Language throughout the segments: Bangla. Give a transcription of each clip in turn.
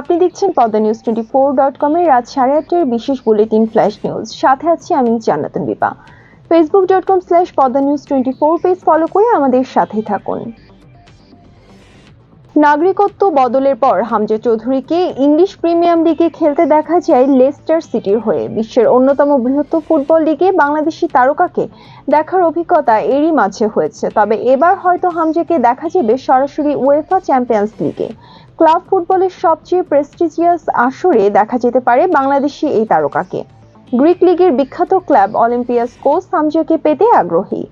আপনি দেখছেন Padma news twenty four dot কমের রাত সাড়ে আটটার বিশেষ বুলেটিন ফ্ল্যাশ নিউজ। সাথে আছি আমি Jannatun Bipa Facebook dot com slash Padma news twenty four page follow করে আমাদের সাথেই থাকুন। নাগরিকত্ব বদলের পর হামজা চৌধুরীকে ইংলিশ প্রিমিয়াম লিগে খেলতে দেখা যায় লেস্টার সিটির হয়ে। বিশ্বের অন্যতম বৃহত্তম ফুটবল লিগে বাংলাদেশি তারকাকে দেখার অভিজ্ঞতা এরই মাঝে হয়েছে। তবে এবার হয়তো হামজাকে দেখা যাবে সরাসরি উয়েফা চ্যাম্পিয়ন্স লিগে ক্লাব ফুটবলের সবচেয়ে প্রেস্টিজিয়াস আসরে দেখা যেতে পারে বাংলাদেশি এই তারকাকে। গ্রিক লিগের বিখ্যাত ক্লাব অলিম্পিয়াস কোচ হামজাকে পেতে আগ্রহী।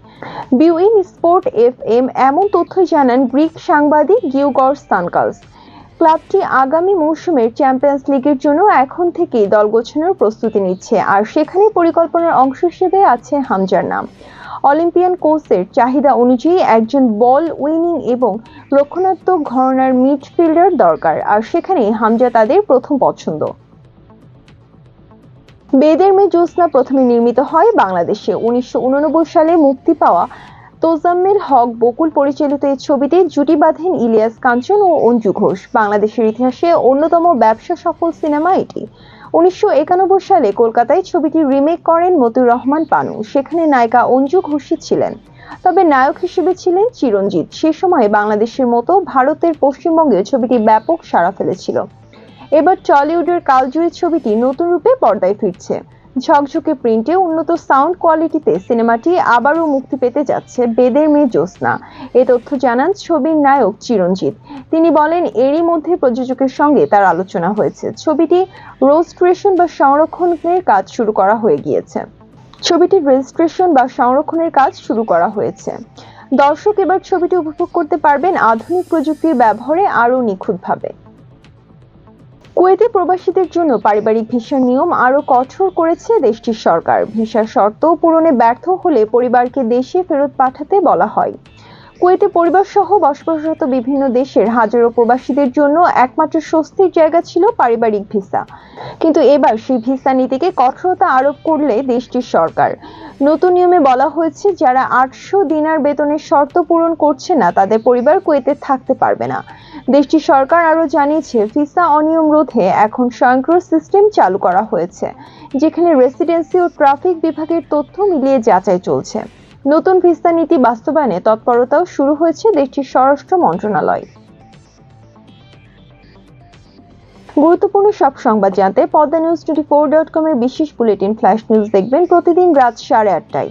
বিউইন স্পোর্ট এফ এম এমন তথ্য জানান গ্রিক সাংবাদিক গিউগর স্তানকালস। ক্লাবটি আগামী মৌসুমের চ্যাম্পিয়ন্স লিগের জন্য এখন থেকেই দল গোছানোর প্রস্তুতি নিচ্ছে, আর সেখানে পরিকল্পনার অংশ হিসেবে আছে হামজার নাম। অলিম্পিয়ান কোচের চাহিদা অনুযায়ী একজন বল উইনিং এবং রক্ষণাত্মক ঘরনার মিডফিল্ডার দরকার, আর সেখানেই হামজা তাদের প্রথম পছন্দ। বেদের মেয়ে জ্যোৎস্না প্রথমে নির্মিত হয় বাংলাদেশে। উনিশশো উননব্বই সালে মুক্তি পাওয়া তোজাম্মেল হক বকুল পরিচালিত এই ছবিতে জুটি বাঁধেন ইলিয়াস কাঞ্চন ও অঞ্জু ঘোষ। বাংলাদেশের ইতিহাসে অন্যতম ব্যবসা সফল সিনেমা এটি। উনিশশো একানব্বই সালে কলকাতায় ছবিটি রিমেক করেন মতুর রহমান পানু। সেখানে নায়িকা অঞ্জু ঘোষিত ছিলেন। তবে নায়ক হিসেবে ছিলেন চিরঞ্জিত। সে সময়ে বাংলাদেশের মতো ভারতের পশ্চিমবঙ্গে ছবিটি ব্যাপক সাড়া ফেলেছিল। এবার টলিউডের কালজয়ী ছবিটি নতুন রূপে পর্দায় ফিরছে। ঝকঝকে প্রিন্টে উন্নত সাউন্ড কোয়ালিটিতে সিনেমাটি আবারও মুক্তি পেতে যাচ্ছে বেদের মেয়ে জ্যোৎস্না। এ তথ্য জানান ছবির নায়ক চিরঞ্জিত। তিনি বলেন, এরই মধ্যে প্রযোজকের সঙ্গে তার আলোচনা হয়েছে। ছবিটি রেজিস্ট্রেশন বা সংরক্ষণের কাজ শুরু করা হয়ে গিয়েছে। ছবিটির রেজিস্ট্রেশন বা সংরক্ষণের কাজ শুরু করা হয়েছে। দর্শক এবার ছবিটি উপভোগ করতে পারবেন আধুনিক প্রযুক্তির ব্যবহারে আরও নিখুঁতভাবে। কুয়েতে প্রবাসীদের জন্য পারিবারিক ভিসার নিয়ম আরও কঠোর করেছে দেশটির সরকার। ভিসার শর্ত পূরণে ব্যর্থ হলে পরিবারকে দেশে ফেরত পাঠাতে বলা হয়। কুয়েতে পরিবার সহ বসবাসরত বিভিন্ন দেশের হাজারো প্রবাসীদের জন্য একমাত্র স্বস্তির জায়গা ছিল পারিবারিক ভিসা। কিন্তু এবার সেই ভিসা নীতিকে কঠোরতা আরোপ করলে দেশটির সরকার। নতুন নিয়মে বলা হয়েছে, যারা আটশো দিনার বেতনের শর্ত পূরণ করছে না, তাদের পরিবার কুয়েতে থাকতে পারবে না। দেশটির সরকার আরও জানিয়েছে, ভিসা অনিয়ম রোধে এখন স্বয়ংক্রিয় সিস্টেম চালু করা হয়েছে, যেখানে রেসিডেন্সি ও ট্রাফিক বিভাগের তথ্য মিলিয়ে যাচাই চলছে। নতুন ভিসা নীতি বাস্তবায়নে তৎপরতাও শুরু হয়েছে দেশটির স্বরাষ্ট্র মন্ত্রণালয়। গুরুত্বপূর্ণ সব সংবাদ জানতে Padma news twenty four dot কমের বিশেষ বুলেটিন ফ্ল্যাশ নিউজ দেখবেন প্রতিদিন রাত সাড়ে আটটায়।